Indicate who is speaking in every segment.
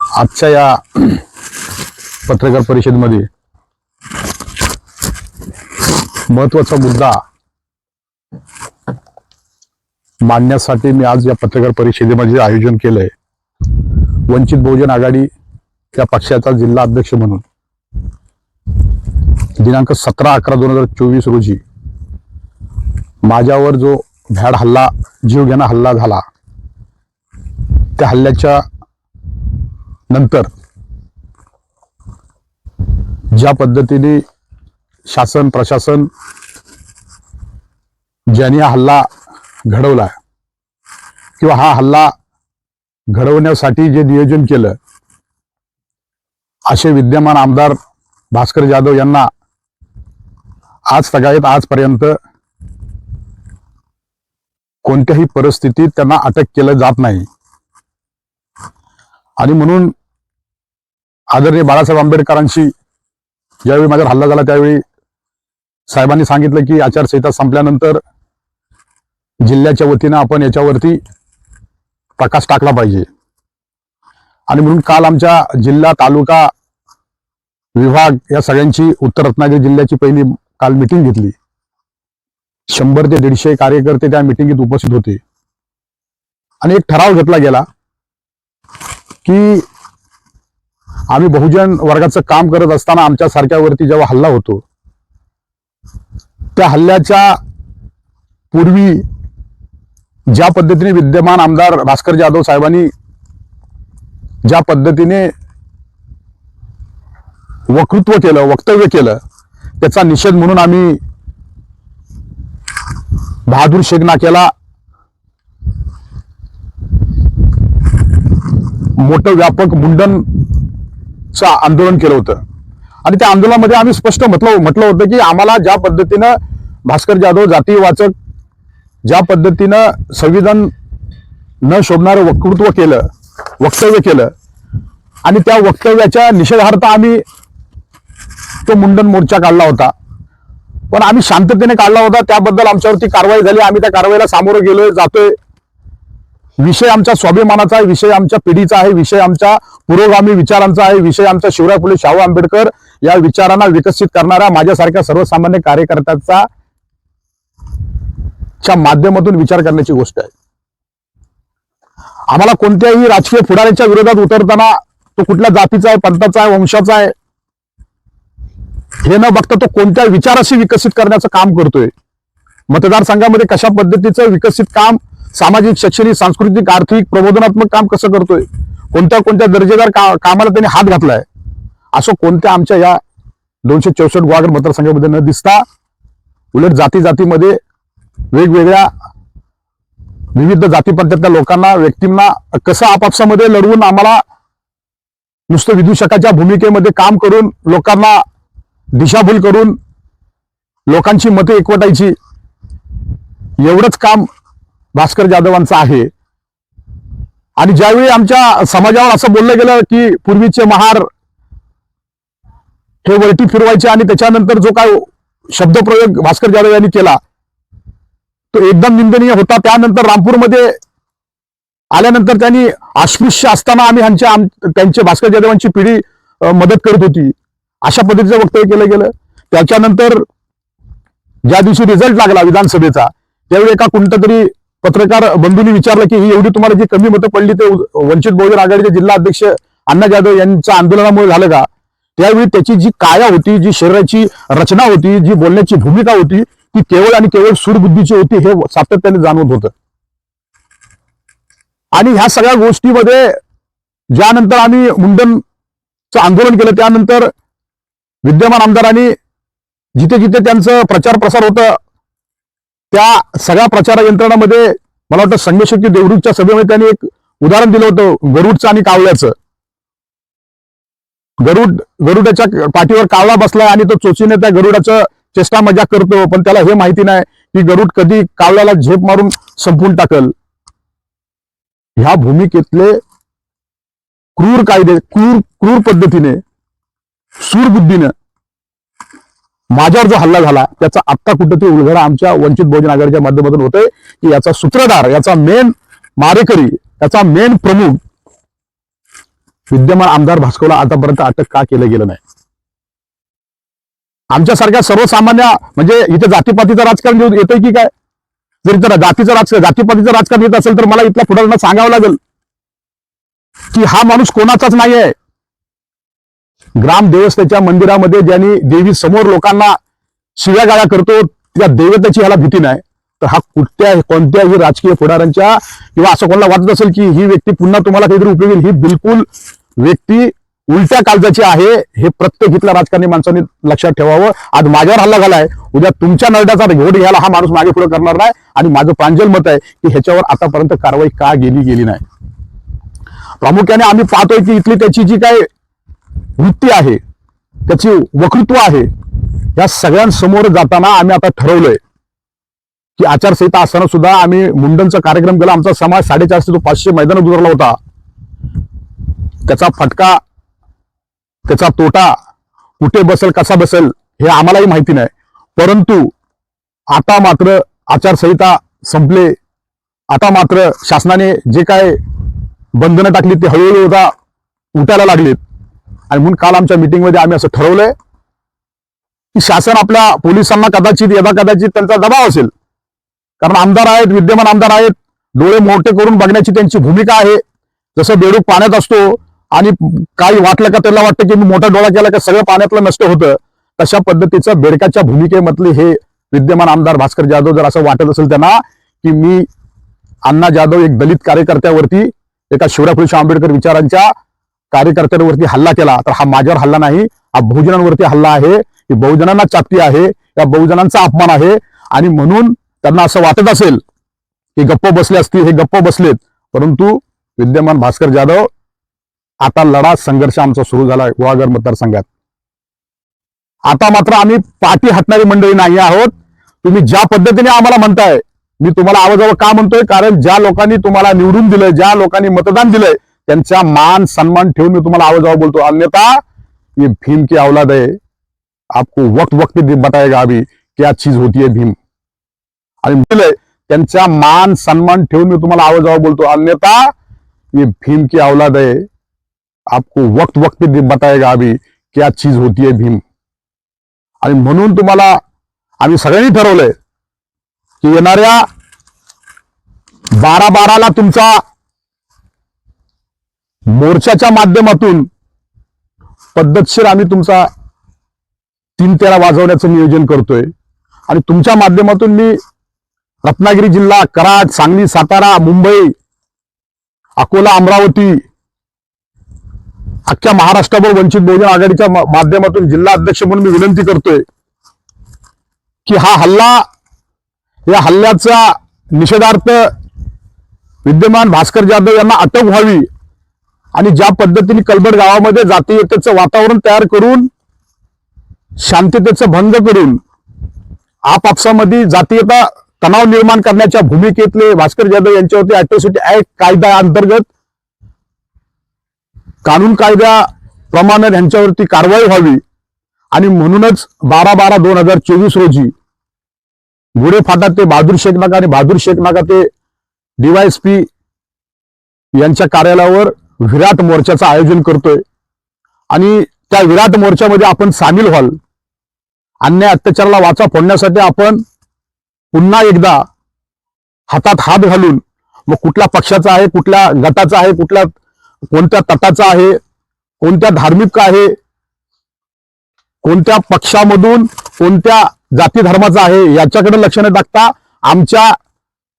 Speaker 1: आजच्या या पत्रकार परिषदेमध्ये महत्त्वाचा मुद्दा मांडण्यासाठी मी आज या पत्रकार परिषदेमध्ये आयोजन केलंय वंचित बहुजन आघाडी या पक्षाचा जिल्हा अध्यक्ष म्हणून. दिनांक सतरा अकरा दोन हजार चोवीस रोजी माझ्यावर जो भ्याड हल्ला जीवघेणा हल्ला झाला त्या हल्ल्याच्या नंतर ज्या पद्धतीने शासन प्रशासन ज्यांनी हा हल्ला घडवला किंवा हा हल्ला घडवण्यासाठी जे नियोजन केलं असे विद्यमान आमदार भास्कर जाधव यांना आज सगळ्यात आजपर्यंत कोणत्याही परिस्थितीत त्यांना अटक केलं जात नाही. आणि म्हणून आदरणीय बाळासाहेब आंबेडकरांशी ज्यावेळी माझ्यावर हल्ला झाला त्यावेळी साहेबांनी सांगितलं की आचारसंहिता संपल्यानंतर जिल्ह्याच्या वतीनं आपण याच्यावरती प्रकाश टाकला पाहिजे. आणि म्हणून काल आमच्या जिल्हा तालुका विभाग या सगळ्यांची उत्तर रत्नागिरी जिल्ह्याची पहिली काल मिटिंग घेतली. शंभर ते दीडशे कार्यकर्ते त्या मिटिंगीत उपस्थित होते. आणि एक ठराव घेतला गेला की आम्ही बहुजन वर्गाचं काम करत असताना आमच्या सारख्यावरती जेव्हा हल्ला होतो त्या हल्ल्याच्या पूर्वी ज्या पद्धतीने विद्यमान आमदार भास्कर जाधव साहेबांनी ज्या पद्धतीने वक्तृत्व केलं वक्तव्य केलं त्याचा निषेध म्हणून आम्ही बहादूर शेख नाक्याला मोठं व्यापक मुंडन आंदोलन केलं होतं. आणि त्या आंदोलनामध्ये आम्ही स्पष्ट म्हटलं म्हटलं होतं की आम्हाला ज्या पद्धतीनं भास्कर जाधव जातीय वाचक ज्या पद्धतीनं संविधान न शोभणारं वक्तृत्व केलं वक्तव्य केलं आणि त्या वक्तव्याच्या निषेधार्थ आम्ही तो मुंडन मोर्चा काढला होता. पण आम्ही शांततेने काढला होता. त्याबद्दल आमच्यावरती कारवाई झाली. आम्ही त्या कारवाईला सामोरं गेलोय जातोय. विषय आमच्या स्वाभिमानाचा आहे विषय आमच्या पिढीचा आहे विषय आमच्या पुरोगामी विचारांचा आहे विषय आमच्या शिवराय फुले शाहू आंबेडकर या विचारांना विकसित करणाऱ्या माझ्यासारख्या सर्वसामान्य कार्यकर्त्याचा च्या माध्यमातून विचार करण्याची गोष्ट आहे. आम्हाला कोणत्याही राजकीय पुढाऱ्याच्या विरोधात उतरताना तो कुठल्या जातीचा आहे पंथाचा आहे वंशाचा आहे हे न बघता तो कोणत्या विचाराशी विकसित करण्याचं काम करतोय? मतदारसंघामध्ये कशा पद्धतीचं विकसित काम सामाजिक शैक्षणिक सांस्कृतिक आर्थिक प्रबोधनात्मक काम कसं करतोय? कोणत्या कोणत्या दर्जेदार का, कामाला त्यांनी हात घातलाय? असं कोणत्या आमच्या या दोनशे चौसष्ट गुहागर मतदारसंघामध्ये न दिसता उलट जाती जातीमध्ये वेगवेगळ्या विविध जातीपंथातल्या लोकांना व्यक्तींना कसं आपापसामध्ये लढवून आम्हाला नुसतं विदूषकाच्या भूमिकेमध्ये काम करून लोकांना दिशाभूल करून लोकांची मते एकवटायची एवढंच काम भास्कर जाधवांचा आहे. आणि ज्यावेळी आमच्या समाजावर असं बोललं गेलं की पूर्वीचे महार हे वरटी फिरवायचे आणि त्याच्यानंतर जो काय शब्दप्रयोग भास्कर जाधव यांनी केला तो एकदम निंदनीय होता. त्यानंतर रामपूरमध्ये आल्यानंतर त्यांनी अस्पृश्य असताना आम्ही ह्यांच्या आम- त्यांचे भास्कर जाधवांची पिढी मदत करत होती. अशा पद्धतीचं वक्तव्य केलं गेलं. त्याच्यानंतर ज्या दिवशी रिझल्ट लागला विधानसभेचा त्यावेळी एका कोणत्या तरी पत्रकार बंधूंनी विचारलं की ही एवढी तुम्हाला जी कमी मतं पडली ते वंचित बहुजन आघाडीचे जिल्हा अध्यक्ष अण्णा जाधव यांच्या आंदोलनामुळे झालं का? त्यावेळी त्याची जी काया होती जी शरीराची रचना होती जी बोलण्याची भूमिका होती ती केवळ आणि केवळ सूडबुद्धीची होती हे सातत्याने जाणवत होतं. आणि ह्या सगळ्या गोष्टीमध्ये ज्यानंतर आम्ही मुंडनचं आंदोलन केलं त्यानंतर विद्यमान आमदारांनी जिथे जिथे त्यांचं प्रचार प्रसार होतं त्या सगळ्या प्रचार यंत्रणामध्ये मला वाटतं संघशक्ती देवरूजच्या सभेमध्ये त्यांनी एक उदाहरण दिलं होतं गरुडचं आणि कावल्याचं गरुड गरुडाच्या पाठीवर कावळा बसलाय आणि तो चोचीने त्या गरुडाचं चेष्टा मजा करतो पण त्याला हे माहिती नाही की गरुड कधी कावळ्याला झेप मारून संपून टाकल. ह्या भूमिकेतले क्रूर कायदे क्रूर क्रूर पद्धतीने सूरबुद्धीनं माझ्यावर जो हल्ला झाला त्याचा आत्ता कुठेतरी उलगडा आमच्या वंचित बहुजन आघाडीच्या माध्यमातून होतोय की याचा सूत्रधार याचा मेन मारेकरी याचा मेन प्रमुख विद्यमान आमदार भास्कोला आतापर्यंत अटक का केलं गेलं नाही? आमच्यासारख्या सर्वसामान्य म्हणजे इथे जातीपातीचं राजकारण येतंय की काय? जर इथं जातीचं राजकारण जातीपातीचं राजकारण येत असेल तर मला इथल्या पुढाऱ्यांना सांगावं लागेल की हा माणूस कोणाचाच नाही आहे ग्राम देवस्थेच्या मंदिरामध्ये ज्यांनी देवी समोर लोकांना शिव्या गाळा करतो त्या देवतेची ह्याला भीती नाही. तर हा कुठल्या कोणत्याही राजकीय पुढाऱ्यांच्या किंवा असं कोणाला वाटत असेल की ही व्यक्ती पुन्हा तुम्हाला काहीतरी उपयोगी येईल, ही बिलकुल व्यक्ती उलट्या काळजाची आहे हे प्रत्येक इथल्या राजकारणी माणसांनी लक्षात ठेवावं. आज माझ्यावर हल्ला झालाय उद्या तुमच्या नरड्याचा घोड घ्यायला हा माणूस मागे पुढे करणार नाही. आणि माझं प्रांजल मत आहे की ह्याच्यावर आतापर्यंत कारवाई का गेली गेली नाही. प्रामुख्याने आम्ही पाहतोय की इथली त्याची जी काय वृत्ती आहे त्याची वक्तृत्व आहे या सगळ्यांसमोर जाताना आम्ही आता ठरवलंय की आचारसंहिता असताना सुद्धा आम्ही मुंडनचा कार्यक्रम केला. आमचा समाज साडेचारशे तो पाचशे मैदानात उतरला होता. त्याचा फटका त्याचा तोटा कुठे बसेल कसा बसेल हे आम्हालाही माहिती नाही. परंतु आता मात्र आचारसंहिता संपले. आता मात्र शासनाने जे काय बंधनं टाकली ते हळूहळू होता उठायला लागलीत. आणि म्हणून काल आमच्या मीटिंगमध्ये आम्ही असं ठरवलंय की शासन आपल्या पोलिसांना कदाचित यदा कदाचित त्यांचा दबाव असेल. कारण आमदार आहेत विद्यमान आमदार आहेत डोळे मोठे करून बघण्याची त्यांची भूमिका आहे. जसं बेडूक पाण्यात असतो आणि काही वाटलं का त्याला वाटतं की मी मोठा डोळा केला का सगळं पाण्यातलं नष्ट होतं तशा पद्धतीचं बेडकाच्या भूमिकेमधले हे विद्यमान आमदार भास्कर जाधव जर असं वाटत असेल त्यांना की मी अण्णा जाधव एक दलित कार्यकर्त्यावरती एका शिवराय आंबेडकर विचारांच्या कार्यकर्त्यांवरती हल्ला केला तर हा माझ्यावर हल्ला नाही हा बहुजनांवरती हल्ला आहे. ही बहुजनांना चापती आहे या बहुजनांचा अपमान आहे. आणि म्हणून त्यांना असं वाटत असेल की गप्प बसले असतील हे गप्प बसलेत. परंतु विद्यमान भास्कर जाधव आता लढा संघर्ष आमचा सुरू झाला गुहागर मतदारसंघात. आता मात्र आम्ही पाठी हटणारी मंडळी नाही आहोत. तुम्ही ज्या पद्धतीने आम्हाला म्हणताय मी तुम्हाला आवाजावर का म्हणतोय? कारण ज्या लोकांनी तुम्हाला निवडून दिलंय ज्या लोकांनी मतदान दिलंय त्यांचा मान सन्मान ठेवून मी तुम्हाला आवाजावर बोलतो. अन्यथा ये भीम की औलाद आहे. आपको वक्त वक्त दि- बताएगा अभी क्या चीज होती है भीम. आणि त्यांचा मान सन्मान ठेवून मी तुम्हाला आवाजावर बोलतो. अन्यथा ये भीम की औलाद आहे. आपको वक्त वक्त दि- बताएगा अभी क्या चीज होती है भीम. आणि म्हणून तुम्हाला आम्ही सगळ्यांनी ठरवलंय की येणाऱ्या बारा बाराला तुमचा मोर्चाच्या माध्यमातून पद्धतशीर आम्ही तुमचा तीन तेरा वाजवण्याचं नियोजन करतोय. आणि तुमच्या माध्यमातून मी रत्नागिरी जिल्हा कराड सांगली सातारा मुंबई अकोला अमरावती अख्ख्या महाराष्ट्रावर वंचित बहुजन आघाडीच्या माध्यमातून जिल्हा अध्यक्ष म्हणून मी विनंती करतोय की हा हल्ला या हल्ल्याचा निषेधार्थ विद्यमान भास्कर जाधव यांना अटक व्हावी. आणि ज्या पद्धतीने कलबड गावामध्ये जातीयतेचं वातावरण तयार करून शांततेचं भंग करून आपापसामध्ये जातीयता तणाव निर्माण करण्याच्या भूमिकेतले भास्कर जाधव यांच्यावरती अॅट्रॉसिटी ऍक्ट कायदा अंतर्गत. कानून कायद्याप्रमाणे यांच्यावरती कारवाई व्हावी. आणि म्हणूनच बारा बारा दोन हजार चोवीस रोजी गुढे फाटा ते बहादूर शेख नाका आणि बहादूर शेख नाका ते डीवायएसपी यांच्या कार्यालयावर विराट मोर्चाचं आयोजन करतोय. आणि त्या विराट मोर्चामध्ये आपण सामील व्हाल. अन्याय अत्याचाराला वाचा फोडण्यासाठी आपण पुन्हा एकदा हातात हात घालून मग कुठल्या पक्षाचा आहे कुठल्या गटाचा आहे कुठल्या कोणत्या तटाचा आहे कोणत्या धार्मिक आहे कोणत्या पक्षामधून कोणत्या जाती धर्माचा आहे याच्याकडे लक्ष न टाकता आमच्या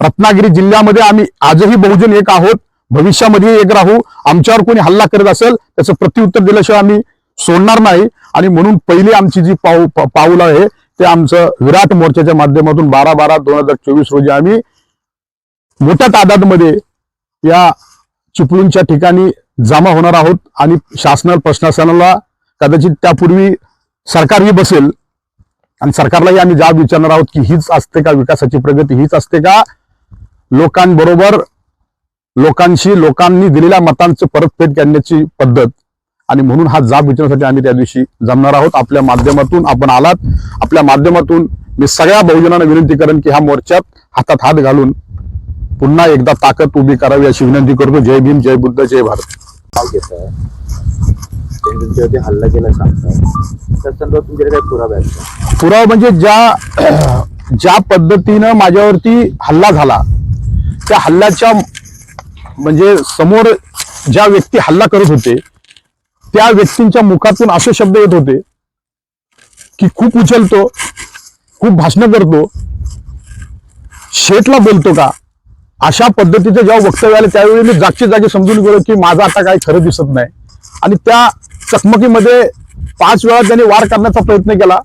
Speaker 1: रत्नागिरी जिल्ह्यामध्ये आम्ही आजही बहुजन एक आहोत. भविष्यामध्ये एक राहू आमच्यावर कोणी हल्ला करत असेल त्याचं प्रत्युत्तर दिल्याशिवाय आम्ही सोडणार नाही. आणि म्हणून पहिली आमची जी पाऊ पाऊल आहे ते आमचं विराट मोर्चाच्या माध्यमातून बारा बारा दोन हजार चोवीस रोजी आम्ही मोठ्या तादादमध्ये या चिपळूणच्या ठिकाणी जमा होणार आहोत. आणि शासन प्रशासनाला कदाचित त्यापूर्वी सरकारही बसेल. आणि सरकारलाही आम्ही जाब विचारणार आहोत की हीच असते का विकासाची प्रगती हीच असते का? लोकांबरोबर लोकांशी लोकांनी दिलेल्या मतांची परतफेड करण्याची पद्धत. आणि म्हणून हा जाब विचारण्यासाठी आम्ही त्या दिवशी जमणार आहोत. आपल्या माध्यमातून आपण आलात. आपल्या माध्यमातून मी सगळ्या बहुजनांना विनंती करेन की ह्या मोर्चात हातात हात घालून पुन्हा एकदा ताकद उभी करावी अशी विनंती करतो. जय भीम जय बुद्ध जय भारत.
Speaker 2: हल्ला केला? पुरावा
Speaker 1: म्हणजे ज्या ज्या पद्धतीनं माझ्यावरती हल्ला झाला त्या हल्ल्याच्या म्हणजे समोर ज्या व्यक्ती हल्ला करत होते त्या व्यक्तींच्या मुखातून असे शब्द येत होते की खूप उचलतो खूप भाषण करतो शेटला बोलतो का? अशा पद्धतीचे जेव्हा वक्तव्य आले त्यावेळी मी जागच्या जागी समजून गेलो की माझं आता काही खरं दिसत नाही. आणि त्या चकमकीमध्ये पाच वेळा त्यांनी वार करण्याचा प्रयत्न केला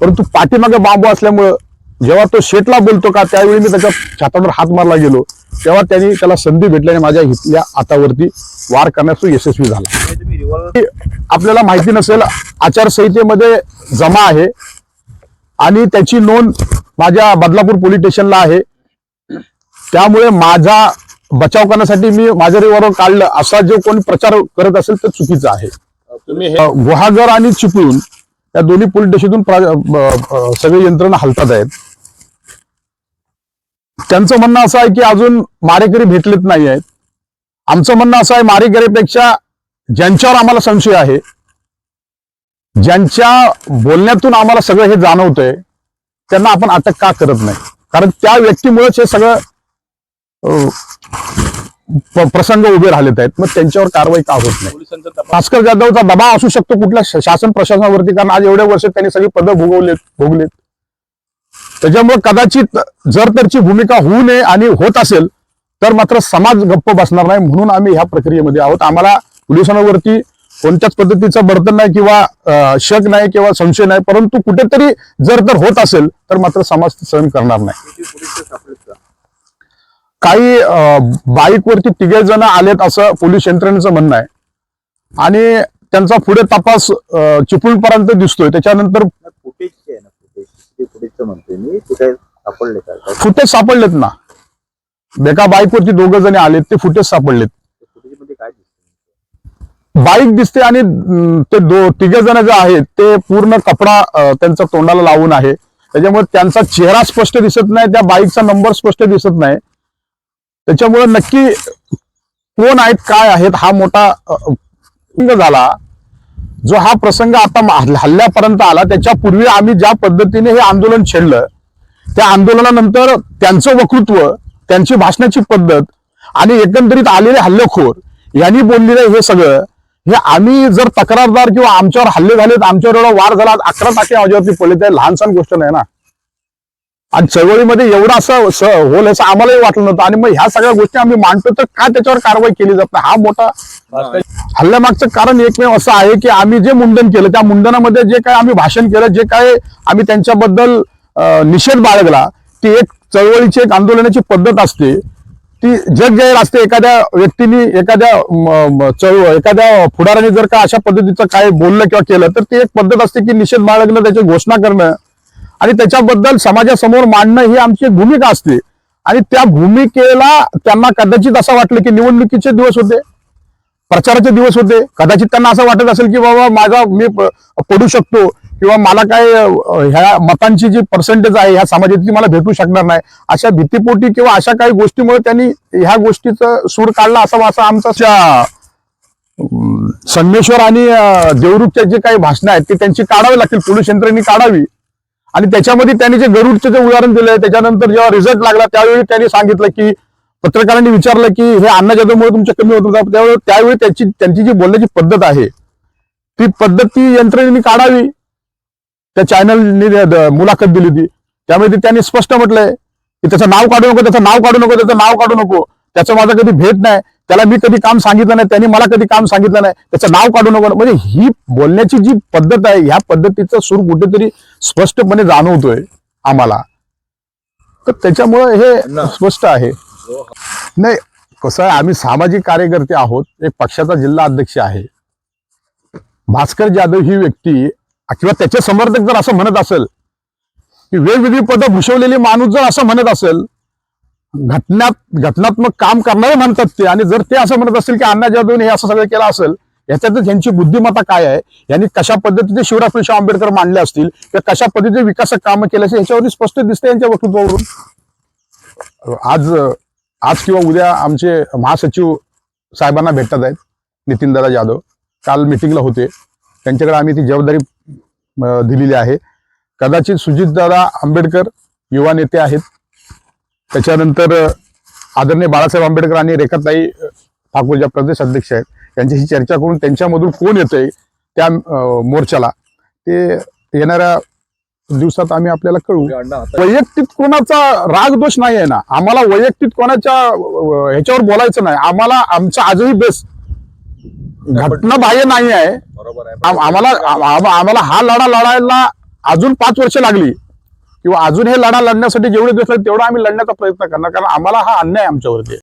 Speaker 1: परंतु पाठीमागे बांबू असल्यामुळं जेव्हा तो शेटला बोलतो का त्यावेळी मी त्याच्या छातावर हात मारला गेलो. तेव्हा त्यांनी त्याला संधी भेटल्याने माझ्या हितल्या हातावरती वार करण्यास तो यशस्वी झाला. आपल्याला माहिती नसेल आचारसंहितेमध्ये जमा आहे आणि त्याची नोंद माझ्या बदलापूर पोलीस स्टेशनला आहे. त्यामुळे माझा बचाव करण्यासाठी मी माझ्या रिव्हॉल्वर काढलं असा जो कोणी प्रचार करत असेल तर चुकीचा आहे. गुहागर आणि चिपळूण या दोन्ही पोलीस स्टेशनतून सगळी यंत्रणा हलतात आहेत. त्यांचं म्हणणं असं आहे की अजून मारेकरी भेटलेत नाही आहेत. आमचं म्हणणं असं आहे मारेकरीपेक्षा ज्यांच्यावर आम्हाला संशय आहे ज्यांच्या बोलण्यातून आम्हाला सगळं हे जाणवतंय त्यांना आपण अटक का करत नाही? कारण त्या व्यक्तीमुळेच हे सगळं प्रसंग उभे राहिलेत आहेत. मग त्यांच्यावर कारवाई का होत नाही? भास्कर जाधवचा दबाव असू शकतो कुठल्या शासन प्रशासनावरती. कारण आज एवढ्या वर्ष त्यांनी सगळी पदं भोगवलेत भोगलेत. त्याच्यामुळे कदाचित जर तरची भूमिका होऊ नये आणि होत असेल तर मात्र समाज गप्प बसणार नाही म्हणून आम्ही ह्या प्रक्रियेमध्ये आहोत. आम्हाला पोलिसांवरती कोणत्याच पद्धतीचं बर्तन नाही किंवा शक नाही किंवा संशय नाही परंतु कुठेतरी जर तर होत असेल तर मात्र समाज सहन करणार नाही. काही बाईकवरती तिघे जण आलेत असं पोलीस यंत्रणेचं म्हणणं आहे. आणि त्यांचा पुढे तपास चिपळूणपर्यंत दिसतोय. त्याच्यानंतर
Speaker 2: फुटेज ते फुटेजचं म्हणतोय मी कुठे सापडले का?
Speaker 1: फुटेज सापडलेत ना. एका बाईकवरती दोघं जण आलेत ते फुटेज सापडलेत.
Speaker 2: फुटेजमध्ये काय दिसतं
Speaker 1: बाईक दिसते आणि ते दो तिघे जण जे आहेत ते पूर्ण कपडा त्यांचा तोंडाला लावून आहे. त्याच्यामुळे त्यांचा चेहरा स्पष्ट दिसत नाही त्या बाईकचा नंबर स्पष्ट दिसत नाही. त्याच्यामुळे नक्की कोण आहेत काय आहेत हा मोठा झाला. जो हा प्रसंग आता हल्ल्यापर्यंत आला त्याच्या पूर्वी आम्ही ज्या पद्धतीने हे आंदोलन छेडलं त्या आंदोलनानंतर त्यांचं वक्तृत्व त्यांची भाषणाची पद्धत आणि एकंदरीत आलेले हल्लेखोर यांनी बोललेलं हे सगळं हे आम्ही जर तक्रारदार किंवा आमच्यावर हल्ले झालेत आमच्यावर एवढा वार झाला अकरा टाके माझ्यावरती पडले ते लहानसहान गोष्ट नाही ना. आणि चळवळीमध्ये एवढं असं स- होल असं आम्हालाही वाटलं नव्हतं. आणि मग ह्या सगळ्या गोष्टी आम्ही मांडतो तर का त्याच्यावर कारवाई केली जात नाही? हा मोठा हल्ल्यामागचं कारण एकमेव असं आहे की आम्ही जे मुंडन केलं त्या मुंडनामध्ये जे काय आम्ही भाषण केलं जे काय आम्ही त्यांच्याबद्दल निषेध बाळगला ती एक चळवळीची एक आंदोलनाची पद्धत असते. ती जग जाहीर असते एखाद्या व्यक्तीने एखाद्या चळवळ एखाद्या पुढाऱ्याने जर का अशा पद्धतीचं काय बोललं किंवा केलं तर ती एक पद्धत असते की निषेध बाळगणं त्याची घोषणा करणं. आणि त्याच्याबद्दल समाजासमोर मांडणं ही आमची भूमिका असते. आणि त्या भूमिकेला त्यांना कदाचित असं वाटलं की निवडणुकीचे दिवस होते. प्रचाराचे दिवस होते. कदाचित त्यांना असं वाटत असेल की बाबा माझा मी पडू शकतो किंवा मला काय ह्या मतांची जी पर्सेंटेज आहे ह्या समाजाची मला भेटू शकणार नाही. अशा भीतीपोटी किंवा अशा काही गोष्टीमुळे त्यांनी ह्या गोष्टीचं सूर काढला असावा असा आमचा संगमेश्वर आणि अं, जे काही भाषणं आहेत ते त्यांची काढावी लागतील. पोलीस यंत्रणेने काढावी. आणि त्याच्यामध्ये त्यांनी जे गरुडचं जे उदाहरण दिलंय त्याच्यानंतर जेव्हा रिझल्ट लागला त्यावेळी त्यांनी सांगितलं की पत्रकारांनी विचारलं की हे अन्न जादूमुळे तुमचे कमी होत होतं. त्यावेळी त्यावेळी त्याची त्यांची जी बोलण्याची पद्धत आहे ती पद्धत ती यंत्रणेने काढावी. त्या चॅनलने मुलाखत दिली होती. त्यामुळे ते त्यांनी स्पष्ट म्हटलंय की त्याचं नाव काढू नको त्याचं नाव काढू नको त्याचं नाव काढू नको. त्याचं माझं कधी भेट नाही. त्याला मी कधी काम सांगितलं नाही त्यांनी मला कधी काम सांगितलं नाही. त्याचं नाव काढू नको. म्हणजे ही बोलण्याची जी पद्धत आहे ह्या पद्धतीचा सूर कुठेतरी स्पष्टपणे जाणवतोय आम्हाला. तर त्याच्यामुळे हे स्पष्ट आहे. नाही कसं आहे आम्ही सामाजिक कार्यकर्ते आहोत. एक पक्षाचा जिल्हा अध्यक्ष आहे. भास्कर जाधव ही व्यक्ती किंवा त्याचे समर्थक जर असं म्हणत असेल की वेगवेगळी पदं भूषवलेली माणूस जर असं म्हणत असेल घटनात घटनात्मक काम करणारे म्हणतात ते आणि जर ते असं म्हणत असेल की अण्णा जाधवने हे असं सगळं केलं असेल याच्यातच यांची बुद्धिमत्ता काय आहे? यांनी कशा पद्धतीचे शिवराज पेशा आंबेडकर मांडले असतील? किंवा कशा पद्धतीने विकासक कामं केले असेल? याच्यावरती स्पष्ट दिसते यांच्या वक्तृत्वावरून. आज आज किंवा उद्या आमचे महासचिव साहेबांना भेटत आहेत नितीनदादा जाधव. काल मिटिंगला होते. त्यांच्याकडे आम्ही ती जबाबदारी दिलेली आहे. कदाचित सुजितदादा आंबेडकर युवा नेते आहेत. त्याच्यानंतर आदरणीय बाळासाहेब आंबेडकर आणि रेखाताई ठाकूर ज्या प्रदेश अध्यक्ष आहेत. त्यांच्याशी चर्चा करून त्यांच्यामधून कोण येतंय त्या मोर्चाला. ते येणाऱ्या दिवसात आम्ही आपल्याला कळू. वैयक्तिक कोणाचा राग दोष नाही आहे ना आम्हाला वैयक्तिक कोणाच्या ह्याच्यावर बोलायचं नाही. आम्हाला आमचा आजही बेस घटना बाह्य नाही आहे.
Speaker 2: बरोबर आहे.
Speaker 1: आम- आम्हाला आम- आम- आम्हाला हा लढा लढायला अजून पाच वर्ष लागली. किंवा अजून हे लढा लढण्यासाठी जेवढे दिवस तेवढा आम्ही लढण्याचा प्रयत्न करणार. कारण आम्हाला हा अन्याय आमच्यावरती.